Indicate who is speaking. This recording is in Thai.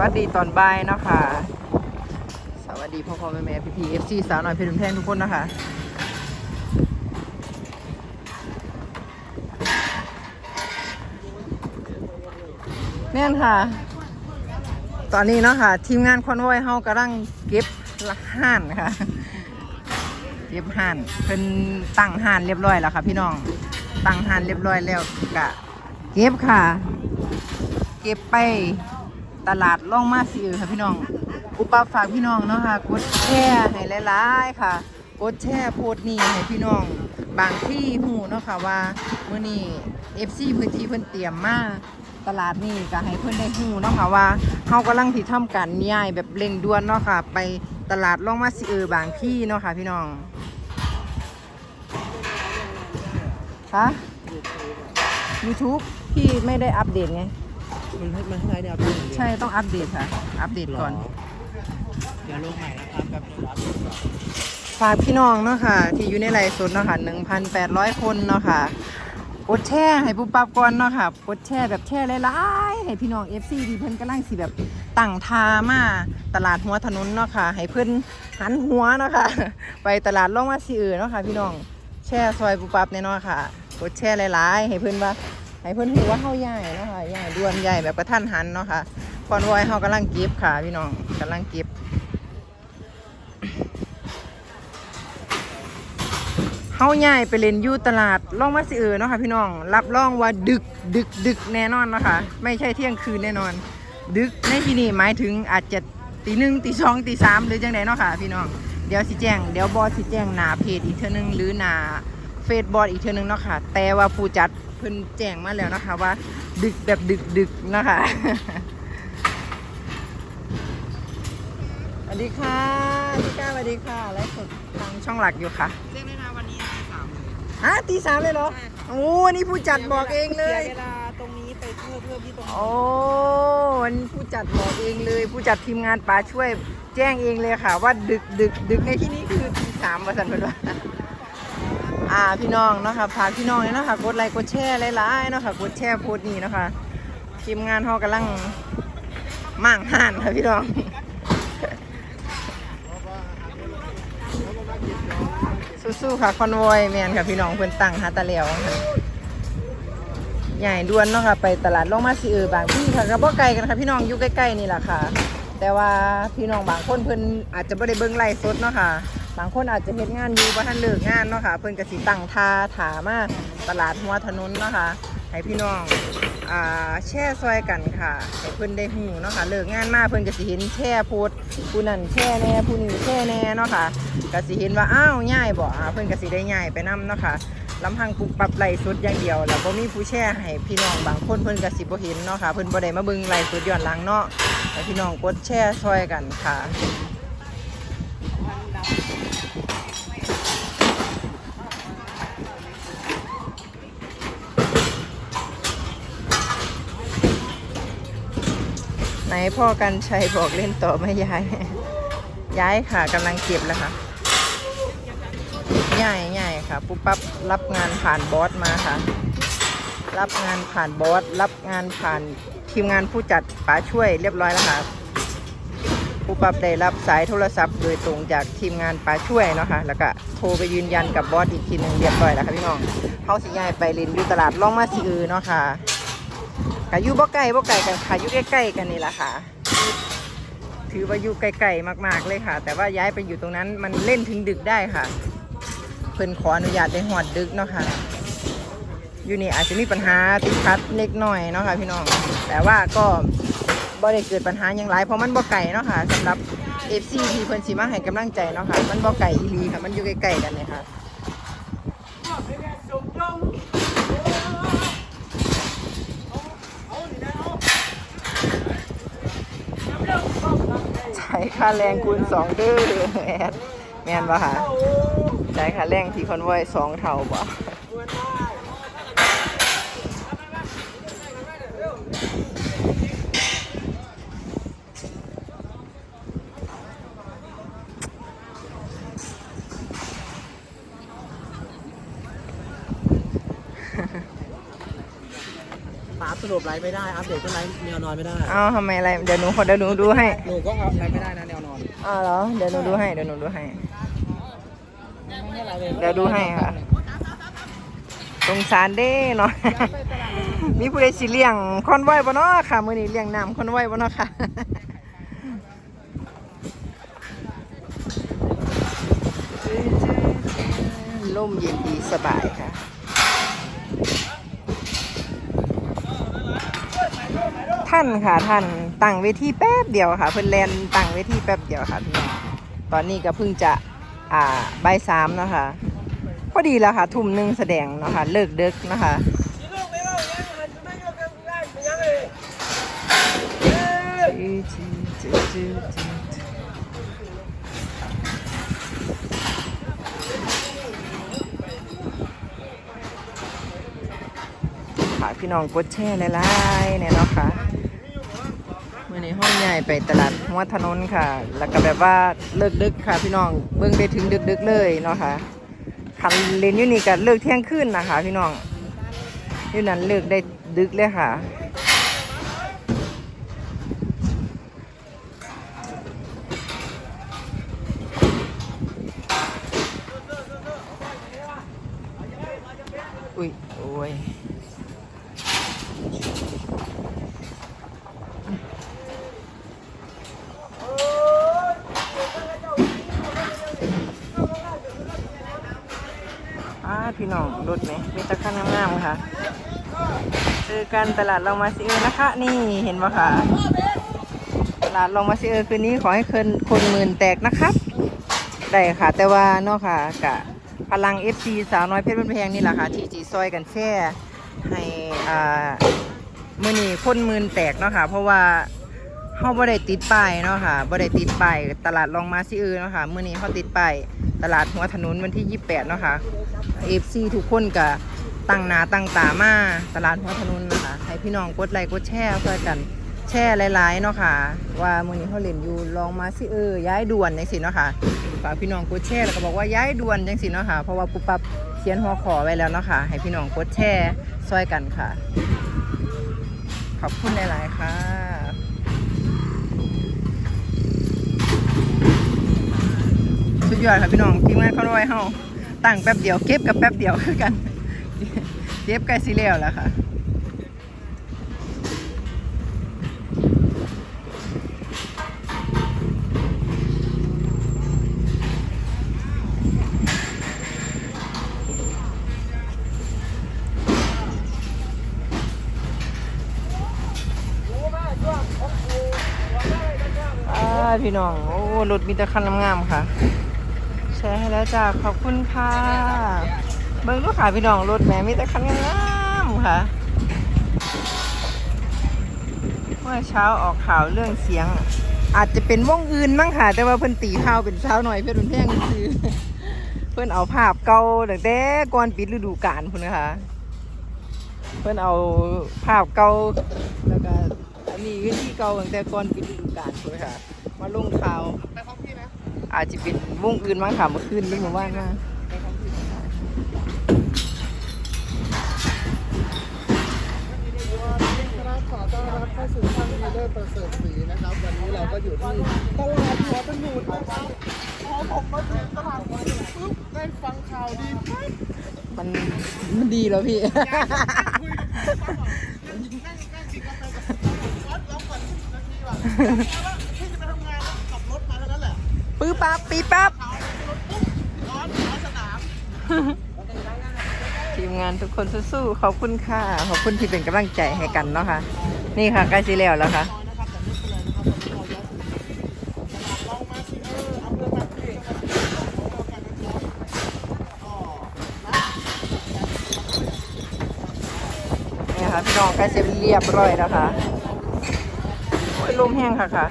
Speaker 1: วัสดีตอนบ่ายเนาะค่ะ สวัสดีพ่อพ่อแม่แม่พี่พีเอฟซีสาวหน่อยเพลินแพงทุกคนนะคะแม่นค่ะ ตอนนี้เนาะค่ะ ทีมงานคอนวอยเฮากำลังเก็บละห่านค่ะ เก็บห่านเป็นตั้งห่านเรียบร้อยแล้วค่ะ พี่น้องตั้งห่านเรียบร้อยแล้วกะเก็บค่ะ เก็บไป ตลาดล่องมาซิอค่ะพี่น้อง อุปฝากพี่น้องเนาะค่ะกดแชร์ให้หลายๆค่ะ กดแชร์โพสต์นี้ให้พี่น้อง บางที่หูเนาะค่ะว่ามื้อนี้ FC พื้นที่เพิ่นเตรียมมาตลาดนี้ก็ให้เพิ่อนได้หูเนาะค่ะว่าเฮากำลังสิทำการย้ายแบบเร่งด่วนเนาะค่ะ ไปตลาดล่องมาซิเออบางที่เนาะค่ะ พี่น้องฮะ YouTube พี่ไม่ได้อัปเดตไง
Speaker 2: มันให้มันให้ได้อัปเดต
Speaker 1: ใช่ต้องอัปเดตค่ะ อัปเดตก่อน
Speaker 2: เดี๋ยวลงใหม่นะครับแบบนี้รับ
Speaker 1: ฝากพี่น้องเนาะค่ะ ที่อยู่ในไลฟ์สดเนาะค่ะ1,800 คนเนาะค่ะกดแชร์ให้ปุ๊บปั๊บก่อนเนาะค่ะกดแชร์แบบแชร์หลายๆให้พี่น้อง FC ที่เพิ่นกำลังสิแบบตั้งทามาตลาดหัวถนนเนาะค่ะ ให้เพิ่นหันหัวเนาะค่ะ ไปตลาดล่องมาสิเออเนาะค่ะ พี่น้องแชร์ซอยปุ๊บปั๊บแน่นอนค่ะกดแชร์หลายๆ ให้เพิ่นว่า ให้เพิ่นรู้ว่าเฮาใหญ่เนาะค่ะใหญ่ด่วนใหญ่แบบกระทันหันเนาะค่ะคอนวอยเฮากำลังเก็บค่ะพี่น้องกำลังเก็บเฮาย้ายไปเล่นอยู่ตลาดล่องมาสิเออเนาะค่ะพี่น้อง รับรองว่าดึกดึกดึกแน่นอนเนาะค่ะไม่ใช่เที่ยงคืนแน่นอน ดึกในที่นี้หมายถึงอาจจะตีหนึ่งตีสองตีสามหรือจังไดเนาะค่ะพี่น้องเดี๋ยวสิแจ้งเดี๋ยวบอสสิแจ้งหนาเพจอีกเทื่อนึงหรือหนา เฟซบอสอีกเทื่อนึงเนาะค่ะ แต่ว่าผู้จัดเพิ่นแจ้งมาแล้วนะคะว่า ดึกแบบดึกดึกเนาะค่ะสวัสดีค่ะพี่ก้าสวัสดีค่ะไลฟ์สดทางช่องหลักอยู่ค่ะ
Speaker 2: เรียกได้นะวันนี้ตีสามเลย
Speaker 1: ฮะตีสามเลยเหรอ
Speaker 2: ใช่ค่ะ
Speaker 1: โอ้อันนี่ผู้จัดบอกเองเลย
Speaker 2: สีเวลาตรงนี้ไปเพิ่มเพิ่มที่ตรงนี้
Speaker 1: โอ้วันนี้ผู้จัดบอกเองเลย ผู้จัดทีมงานป่าช่วย แจ้งเองเลยค่ะ ว่าดึกดึกดึกในที่นี้คือตีสามประสันเพิ่นว่า อ่าพี่น้องเนาะค่ะฝากพี่น้องเนาะค่ะกดไลค์กดแชร์หลายๆเนาะค่ะกดแชร์โพสต์นี้เนาะค่ะทีมงานเฮากำลังมั่งห่านค่ะพี่น้องสู้ๆค่ะคอนวอยแมนค่ะพี่น้องเพิ่อนตั้งหาตะเหลียวค่ะใหญ่ด่วนเนาะค่ะไปตลาดลงมาสิเออบางที่ค่ะก็บ่ไกลกันค่ะพี่น้องอยู่ใกล้ๆนี่แหละค่ะ แต่ว่าพี่น้องบางคนเพิ่อนอาจจะบ่ได้เบิ่งไลฟ์สดเนาะค่ะ บางคนอาจจะเฮ็ดงานอยู่บ่ทันเลิกงานเนาะค่ะ เพิ่นก็สิตั้งท่าถามาตลาดหัวถนนเนาะค่ะให้พี่น้องอ่าแช่ซอยกันค่ะให้เพิ่นได้ฮู้เนาะค่ะเลิกงานมาเพิ่นก็สิเห็นแช่โพสต์ผู้นั้นแช่แน่ผู้นี้แช่แน่เนาะค่ะก็สิเห็นว่าอ้าวย่ายบ่อ่าเพิ่นก็สิได้ย่ายไปนํเนาะค่ะลำพังปุบปับไลฟ์สดอย่างเดียว แล้วบ่มีผู้แช่ให้พี่น้องบางคนเพิ่นก็สิบ่เห็นเนาะค่ะเพิ่นบ่ได้มาเบิ่งไลฟ์สดย้อนหลังเนาะให้พี่น้องกดแชร์ซอยกันค่ะ ไหนพ่อกันชัยบอกเล่นต่อไม่ย้าย ย้ายค่ะกำลังเก็บแล้วค่ะง่ายง่ายค่ะ ปุ๊บปั๊บรับงานผ่านบอสมาค่ะ รับงานผ่านบอสรับงานผ่านทีมงานผู้จัดป๋าช่วยเรียบร้อยแล้วค่ะปุ๊บปั๊บได้รับสายโทรศัพท์ โดยตรงจากทีมงานป๋าช่วยเนาะค่ะแล้วก็โทรไปยืนยันกับบอสอีกทีหนึ่งเรียบร้อยแล้วค่ะพี่น้องเขาสิย้ายไปเรียนอยู่ตลาดล่องมาซีอือเนาะค่ะ ค่ะอยู่บ่ไกลบ่ไกลกันค่ะอยู่ใกล้ๆกันนี่แหละค่ะ ถือว่าอยู่ไกลๆมาก ๆเลยค่ะ แต่ว่าย้ายไปอยู่ตรงนั้นมันเล่นถึงดึกได้ค่ะ เพิ่นขออนุญาตได้หอดดึกเนาะค่ะ อยู่นี่อาจจะมีปัญหาติดขัดเล็กน้อยเนาะค่ะพี่น้อง แต่ว่าก็บ่ได้เกิดปัญหาอย่างไรเพราะมันบ่ไกลเนาะค่ะสำหรับ FC ที่เพิ่นสิมาให้กำลังใจเนาะค่ะ มันบ่ไกลอีหลีค่ะ มันอยู่ใกล้ๆกันเลยค่ะ ค่าแรงคูณสองเด้อแมนแมนปะคะจ่ายค่าแรงที่คอนไว้สองเท่าบ่
Speaker 2: สรุปไลฟ์ไม่ได้ อัปเดตก็ไลฟ์แนวนอนไม่ได้
Speaker 1: เอาทำไมอะไรเดี๋ยวหนูขอเดี๋ยวหนูดูให้
Speaker 2: หนูก็เอาไลฟ์ไม่ได้นะแนวนอน
Speaker 1: อ้าวเหรอเดี๋ยวหนูดูให้เดี๋ยวหนูดูให้
Speaker 2: ไม่ให้ไลฟ์เลย
Speaker 1: เดี๋ยวดูให้ค่ะ สงสารเด้เนาะ มีผู้ใดสิเลี้ยงคอนไว้บ่เนาะค่ะมื้อนี้เลี้ยงน้ำคอนไว้บ่เนาะค่ะลมเย็นดีสบายค่ะานค่ะท่านตั้งเวทีแป๊บเดียวค่ะ เพิ่นแลนตั้งเวทีแป๊บเดียวค่ะพี่น้องตอนนี้ก็เพิ่งจะอ่าใบาสามนะคะพอดีแล้วค่ะ ทุ่มหนึ่งแสดงนะคะเลิกเดึกนะคะฝากพี่น้องกดแชร์หลายๆเนี่ยเนาะค่ะ อใช่ไปตลาดหัวถนนค่ะ แล้วก็แบบว่าเลิกดึกค่ะพี่น้องเบิ่งได้ถึงดึกๆเลยเนาะค่ะคันเลนอยู่นี่ก็เลิกเที่ยงคืนนะคะพี่น้องอยู่นั้นเลิกได้ดึกเลยค่ะอุ้ยโอ้ย พี่น้องรถไหมมีตะขั้นงามๆค่ะเจอกันตลาดลองมาซิเออนะคะ นี่เห็นปะคะตลาดลองมาซิเออคืนนี้ขอให้คนคนหมื่นแตกนะครับได้ค่ะ แต่ว่าเนาะค่ะกะพลัง FC สาวน้อยเพชรบ้านแพงนี่แหละค่ะ ที่จีซอยกันแช่ให้อ่ามื่อนี้คนหมื่นแตกเนาะค่ะ เพราะว่าเฮาบ่ได้ติดป้ายเนาะค่ะบ่ได้ติดป้ายตลาดลองมาซิเออเนาะค่ะมื่อนี้เฮาติดป้าย ตลาดหัวถนนวันที่ 28 เนาะค่ะเอฟซีทุกคนก็ตั้งนาตั้งตามาตลาดหัวถนนนะคะให้พี่น้องกดไลค์กดแชร์เพื่อกันแชร์หลายๆเนาะค่ะ ว่ามือนี้เขาเล่นอยู่ลองมาสิเออย้ายด่วนจังสิเนาะค่ะฝากพี่น้องกดแชร์แล้วก็บอกว่าย้ายด่วนจังสิเนาะค่ะเพราะว่าปุ๊บปั๊บเขียนหัวขอไว้แล้วเนาะค่ะ ให้พี่น้องกดแชร์ซอยกันค่ะ ขอบคุณหลายๆค่ะ สุดยอดค่ะพี่น้องทีมงานเขาด้วยเฮาตั้งแป๊บเดียวเก็บกับแป๊บเดียวคือกัน เก็บใกล้สิแล้วแล้วค่ะอ่าพี่น้อง โอ้รถมีแต่คันงามๆค่ะ แชร์ให้แล้วจ้าขอบคุณค่ะ เบิ้งลูกค้าพี่น้องรถแหม่มีแต่คันงามๆค่ะ เมื่อเช้าออกข่าวเรื่องเสียง อาจจะเป็นวงอื่นมั้งค่ะ แต่ว่าเพิ่นตีข่าวเป็นเช้าหน่อยเพื่อนเพ่งคือเพิ่อนเอาภาพเก่าตั้งแต่ก่อนปิดฤดูกาลพุ่นนะคะเพิ่อนเอาภาพเก่าแล้วก็อันนี้วิธีเก่าตั้งแต่ก่อนปิดฤดูกาลพุ่นค่ะ มาลงข่าว
Speaker 2: ไปพร้อมพี่นะ
Speaker 1: อาจจะเป็นวงอื่นมั้งค่ะเมื่อคืนหรือเมื่อวานมา
Speaker 3: ขอต้อนรับเข้าสู่ช่องดีเลอร์ประเสริฐศรีนะครับ วันนี้เราก็อยู่ที่ตลาดหัวถนนนะครับพอผมมาถึงตลาดหัวถนนปุ๊บได้ฟังข่าวดีปั๊บ
Speaker 1: มันมันดีแล้วพี่
Speaker 3: นั่งนั่งกินกาแฟกับผมวัดร้องก่อนสิบนาทีว่ะ
Speaker 1: อปั๊บปีปั๊บ
Speaker 3: ร้อนร้อนสนาม
Speaker 1: ทีมงานทุกคนสู้ๆขอบคุณค่ะ ขอบคุณที่เป็นกำลังใจให้กันเนาะค่ะ นี่ค่ะใกล้สิแล้วแล้วค่
Speaker 3: ซีเรียสแลาดลองมาสิเอออำเภอบางพลีจังหวัดสุพรรณบุรีกันนะครับอ๋อนะ
Speaker 1: นี่ค่ะพี่น้องใกล้เสร็จเรียบร้อยแล้วค่ะลมแห้งค่ะค่ะ